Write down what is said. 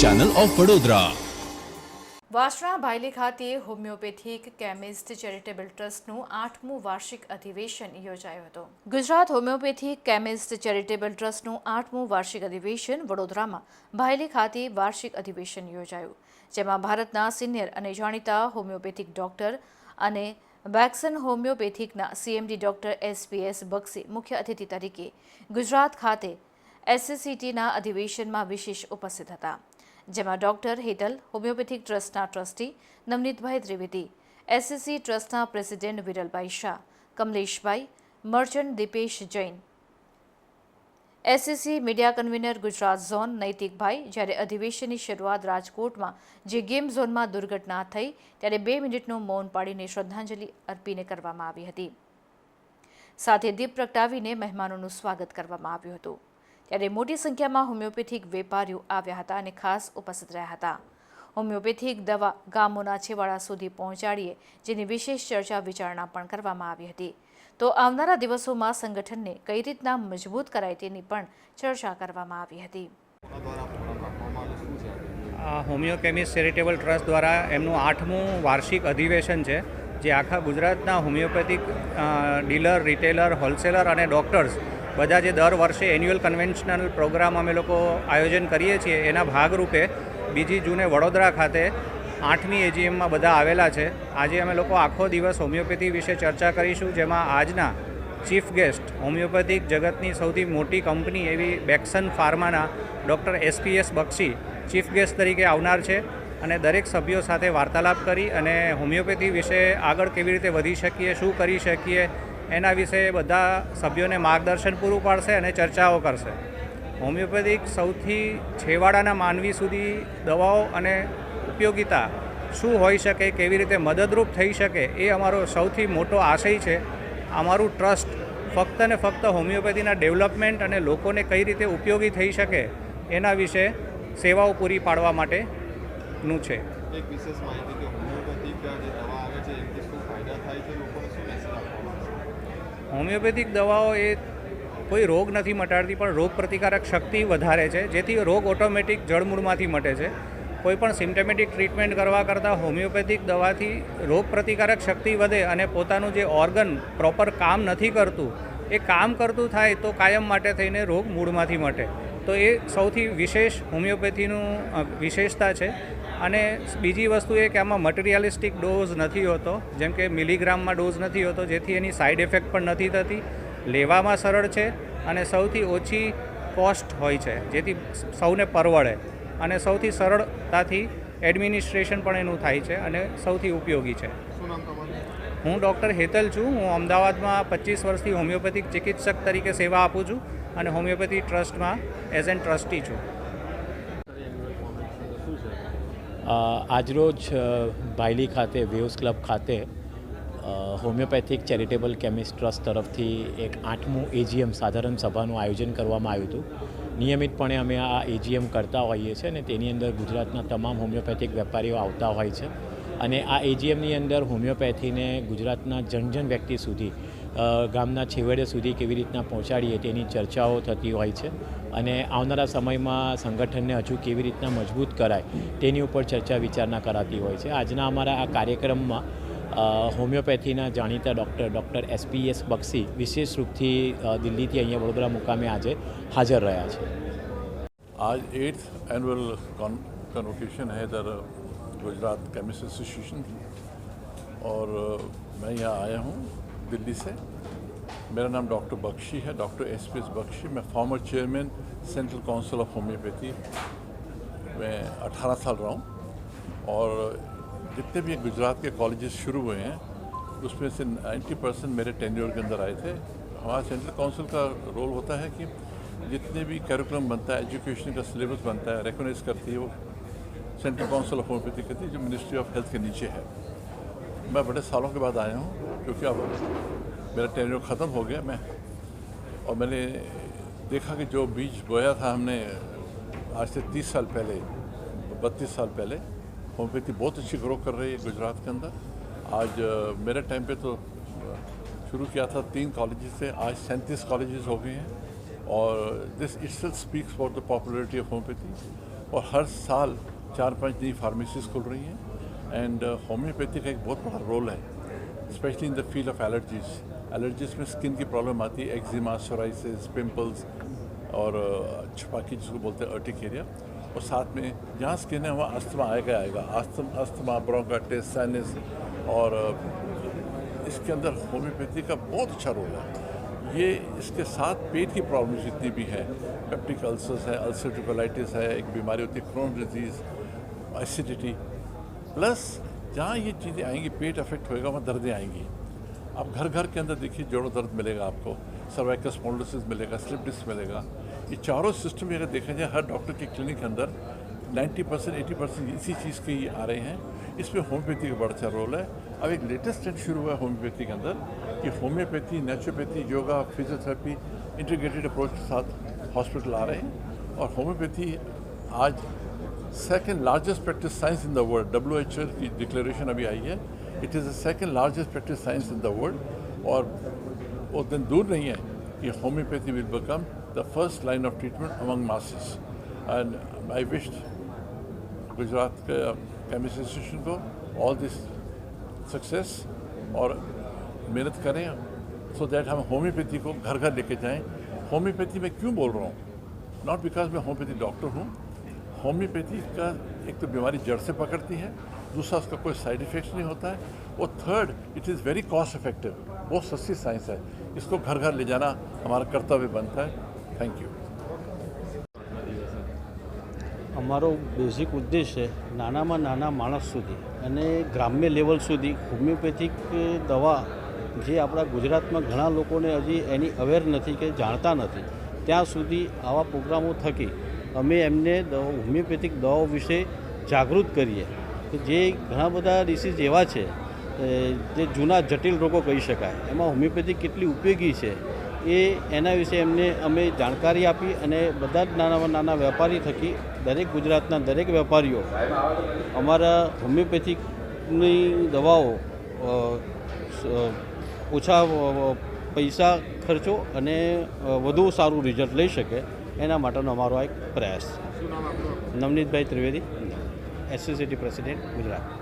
Channel of Vadodara Vasna Bhayli ખાતે homeopathic chemist charitable ટ્રસ્ટનું આઠમું વાર્ષિક અધિવેશન યોજાયું હતું. ગુજરાત હોમિયોપેથિક કેમિસ્ટ ચેરિટેબલ ટ્રસ્ટનું આઠમું વાર્ષિક અધિવેશન વડોદરામાં ભાયલી ખાતે વાર્ષિક અધિવેશન યોજાયું. જેમાં ભારતના સિનિયર અને જાણીતા હોમિયોપેથિક ડોક્ટર અને વેક્સન હોમિયોપેથિકના CMD doctor S P S Bakshi મુખ્ય અતિથિ તરીકે ગુજરાત ખાતે એસએસસીટીના અધિવેશનમાં વિશેષ ઉપસ્થિત હતા. જેમાં ડોક્ટર હેતલ, હોમિયોપેથિક ટ્રસ્ટના ટ્રસ્ટી નવનીતભાઈ ત્રિવેદી એસએસસી ટ્રસ્ટના president Viralbhai Shah, Kamleshbhai, Merchant Dipesh Jain. SSC media convener Gujarat zone Naitikbhai, જ્યારે અધિવેશનની શરૂઆત રાજકોટમાં જે ગેમ ઝોનમાં દુર્ઘટના થઈ, ત્યારે બે મિનિટનું મૌન પાડીને શ્રદ્ધાંજલિ અર્પીને કરવામાં આવી હતી. સાથે દીપ પ્રગટાવીને મહેમાનોનું સ્વાગત કરવામાં આવ્યું હતું. ત્યારે મોટી સંખ્યામાં હોમિયોપેથિક વેપારીઓ આવ્યા હતા અને ખાસ ઉપસ્થિત રહ્યા હતા. હોમિયોપેથિક દવા ગામોના છેવાડા સુધી પહોંચાડીએ, જેની વિશેષ ચર્ચા વિચારણા પણ કરવામાં આવી હતી. તો આવનારા દિવસોમાં સંગઠનને કઈ રીતના મજબૂત કરાય તેની પણ ચર્ચા કરવામાં આવી હતી. હોમિયોકેમિસ્ટ ચેરિટેબલ ટ્રસ્ટ દ્વારા એમનું આઠમું વાર્ષિક અધિવેશન છે, જે આખા ગુજરાતના હોમિયોપેથિક ડીલર, રિટેલર, હોલસેલર અને ડૉક્ટર્સ બધા જે દર વર્ષે એન્યુઅલ કન્વેન્શનલ પ્રોગ્રામ અમે લોકો આયોજન કરીએ છીએ, એના ભાગરૂપે બીજી જૂને વડોદરા ખાતે આઠમી એજીએમમાં બધા આવેલા છે. આજે અમે લોકો આખો દિવસ હોમિયોપેથી વિશે ચર્ચા કરીશું, જેમાં આજના ચીફ ગેસ્ટ હોમિયોપેથિક જગતની સૌથી મોટી કંપની એવી Bakson ફાર્માના doctor SPS Bakshi chief guest તરીકે આવનાર છે અને દરેક સભ્યો સાથે વાર્તાલાપ કરી અને હોમિયોપેથી વિશે આગળ કેવી રીતે વધી શકીએ, શું કરી શકીએ એના વિશે બધા સભ્યોને માર્ગદર્શન પૂરું પાડશે અને ચર્ચાઓ કરશે. હોમિયોપેથિક સૌથી છેવાડાના માનવી સુધી દવાઓ અને ઉપયોગિતા શું હોઈ શકે, કેવી રીતે મદદરૂપ થઈ શકે એ અમારો સૌથી મોટો આશય છે. અમારું ટ્રસ્ટ ફક્ત ને ફક્ત હોમિયોપેથીના ડેવલપમેન્ટ અને લોકોને કઈ રીતે ઉપયોગી થઈ શકે એના વિશે સેવાઓ પૂરી પાડવા માટેનું છે. એક વિશેષ માહિતી કે હોમિયોપેથિક જે દવા આવે છે, એનાથી શું ફાયદા થાય છે, લોકોને શું મેસેજ આવશે હોમિયોપેથિક દવાઓ એ કોઈ રોગ નથી મટાડતી, પણ રોગ પ્રતિકારક શક્તિ વધારે છે, જેથી રોગ ઓટોમેટિક જળમૂળમાંથી મટે છે. કોઈપણ સિમ્ટમેટિક ટ્રીટમેન્ટ કરવા કરતાં હોમિયોપેથિક દવાથી રોગ પ્રતિકારક શક્તિ વધે અને પોતાનું જે ઓર્ગન પ્રોપર કામ નથી કરતું, એ કામ કરતું થાય તો કાયમ માટે થઈને રોગ મૂળમાંથી મટે. તો એ સૌથી વિશેષ હોમિયોપેથીનું વિશેષતા છે. અને બીજી વસ્તુ એ કે આમાં મટીરિયાલિસ્ટિક ડોઝ નથી હોતો. જેમ કે મિલીગ્રામમાં ડોઝ નથી હોતો જેથી એની સાઈડ ઇફેક્ટ પણ નથી થતી. લેવામાં સરળ છે અને સૌથી ઓછી કોસ્ટ હોય છે જેથી સૌને પરવડે. અને સૌથી સરળતાથી એડમિનિસ્ટ્રેશન પણ એનું થાય છે અને સૌથી ઉપયોગી છે. હું ડૉક્ટર હેતલ છું. હું અમદાવાદમાં પચીસ વર્ષથી હોમિયોપેથિક ચિકિત્સક તરીકે સેવા આપું છું. અને હોમિયોપેથી ટ્રસ્ટમાં એઝ એન ટ્રસ્ટી છું. આજરોજ અ, ભાયલી ખાતે વેવ્સ ક્લબ ખાતે હોમિયોપેથિક ચેરિટેબલ કેમિસ્ટ ટ્રસ્ટ તરફથી એક આઠમું એજીએમ સાધારણ સભાનું આયોજન કરવામાં આવ્યું હતું. નિયમિતપણે અમે આ એજીએમ કરતા હોઈએ છીએ અને તેની અંદર ગુજરાતના તમામ હોમિયોપેથિક વેપારીઓ આવતા હોય છે. અને આ એજીએમની અંદર હોમિયોપેથીને ગુજરાતના જન જન વ્યક્તિ સુધી ગામના છેવાડે સુધી કેવી રીતના પહોંચાડીએ તેની ચર્ચાઓ થતી હોય છે અને આવનારા સમયમાં સંગઠનને હજુ કેવી રીતના મજબૂત કરાય તેની ઉપર ચર્ચા વિચારણા કરાતી હોય છે આજના અમારા આ કાર્યક્રમમાં અ, હોમિયોપેથીના જાણીતા ડૉક્ટર ડૉક્ટર એસપીએસ બક્ષી વિશેષ રૂપથી અ, દિલ્હીથી અહીંયા વડોદરા મુકામે આજે હાજર રહ્યા છે आज एट्थ एनुअल कन्वोकेशन है इधर गुजरात केमिस्ट एसोसिएशन की और अ, मैं यहाँ आया हूँ दिल्ली से। मेरा नाम डॉक्टर बख्शी है, doctor S P S Bakshi. मैं former chairman central council of homeopathy मैं 18 साल रहा हूँ और जितने भी गुजरात के कॉलेजेस शुरू हुए हैं, उसमें से 90 परसेंट मेरे टेन्योर के अंदर आए थे। हमारा सेंट्रल काउंसिल का रोल होता है कि जितने भी कैरिकुलम बनता है एजुकेशन का सिलेबस बनता है रिकॉग्नाइज करती है वो सेंट्रल काउंसिल ऑफ़ होम्योपैथी करती है, जो मिनिस्ट्री ऑफ़ हेल्थ के नीचे है। मैं बड़े सालों के बाद आया हूँ। क्योंकि अब मेरा टेन्योर ख़त्म हो गया मैं। और मैंने देखा कि जो बीज बोया था हमने आज से तीस साल पहले, बत्तीस साल पहले, होम्योपैथी बहुत अच्छी ग्रो कर रही है गुजरात के अंदर। आज मेरे टाइम पे तो शुरू किया था तीन कॉलेजेस से, आज सैंतीस कॉलेजेस हो गए हैं। और this it speaks for the popularity of homeopathy और हर साल चार पाँच नई फार्मेसीज खुल रही हैं। एंड होम्योपैथी का एक बहुत बड़ा रोल है। Specially in the field of allergies allergies में स्किन की प्रॉब्लम आती है एक्जिमा सोराइसिस पिंपल्स और छपाकी जिसको बोलते हैं अर्टिकेरिया और साथ में जहाँ स्किन है, वहाँ अस्थमा आएगा आएगा. अस्थम अस्थमा ब्रोंकाइटिस साइनस और इसके अंदर होम्योपैथी का बहुत अच्छा रोल है. ये इसके साथ पेट की प्रॉब्लम जितनी भी हैं पेप्टिक अल्सर्स है कोलाइटिस है, एक बीमारी होती है क्रोन डिज़ीज़ एसिडिटी प्लस जहाँ ये चीज़ें आएँगी, पेट अफेक्ट होएगा, वहाँ दर्दें आएँगी। आप घर घर के अंदर देखिए, जोड़ों दर्द मिलेगा आपको सर्वाइकल स्पॉन्डिलोसिस मिलेगा स्लिप डिस्क मिलेगा। ये चारों सिस्टम अगर देखा जाए, हर डॉक्टर के क्लिनिक के अंदर 90 परसेंट एटी परसेंट इसी चीज़ के ही आ रहे हैं। इसमें होम्योपैथी का बड़ा अच्छा रोल है। अब एक लेटेस्ट ट्रेंड शुरू हुआ है होम्योपैथी के अंदर, कि homeopathy naturopathy yoga physiotherapy integrated approach के साथ हॉस्पिटल आ रहे हैं। और होम्योपैथी आज second largest practice science in the world W H L की डिक्लेरेशन अभी आई है। It is the second largest practice science in the world और वो दिन दूर नहीं है कि homeopathy will become the first line of treatment among masses and I wish Gujarat के केमिस्ट इंस्टीट्यूशन को ऑल दिस सक्सेस और मेहनत करें सो दैट हम होम्योपैथी को घर घर लेके जाएँ। होम्योपैथी में क्यों बोल रहा हूँ? नॉट बिकॉज़ मैं होम्योपैथी डॉक्टर हूँ होम्योपैथी का एक तो बीमारी जड़ से पकड़ती है दूसरा उसका कोई साइड इफेक्ट्स नहीं होता है और third it is very cost effective बहुत सस्ती साइंस है इसको घर घर ले जाना हमारा कर्तव्य बनता है थैंक यू અમારો બેઝિક ઉદ્દેશ છે નાનામાં નાના માણસ સુધી અને ગ્રામ્ય લેવલ સુધી હોમિયોપેથિક દવા જે આપણા ગુજરાતમાં ઘણા લોકોને હજી એની અવેર નથી કે જાણતા નથી ત્યાં સુધી આવા પ્રોગ્રામો થકી અમે એમને હોમિયોપેથિક દવાઓ વિશે જાગૃત કરીએ. કે જે ઘણા બધા ડિસીઝ એવા છે જે જૂના જટિલ રોગો કહી શકાય, એમાં હોમિયોપેથિક કેટલી ઉપયોગી છે, એ એના વિશે એમને અમે જાણકારી આપી અને બધા જ નાનામાં નાના વેપારી થકી દરેક ગુજરાતના દરેક વેપારીઓ અમારા હોમિયોપેથિકની દવાઓ ઓછા પૈસા ખર્ચો અને વધુ સારું રિઝલ્ટ લઈ શકે. એના માટેનો અમારો આ એક પ્રયાસ છે. Navneetbhai Trivedi associate president Gujarat.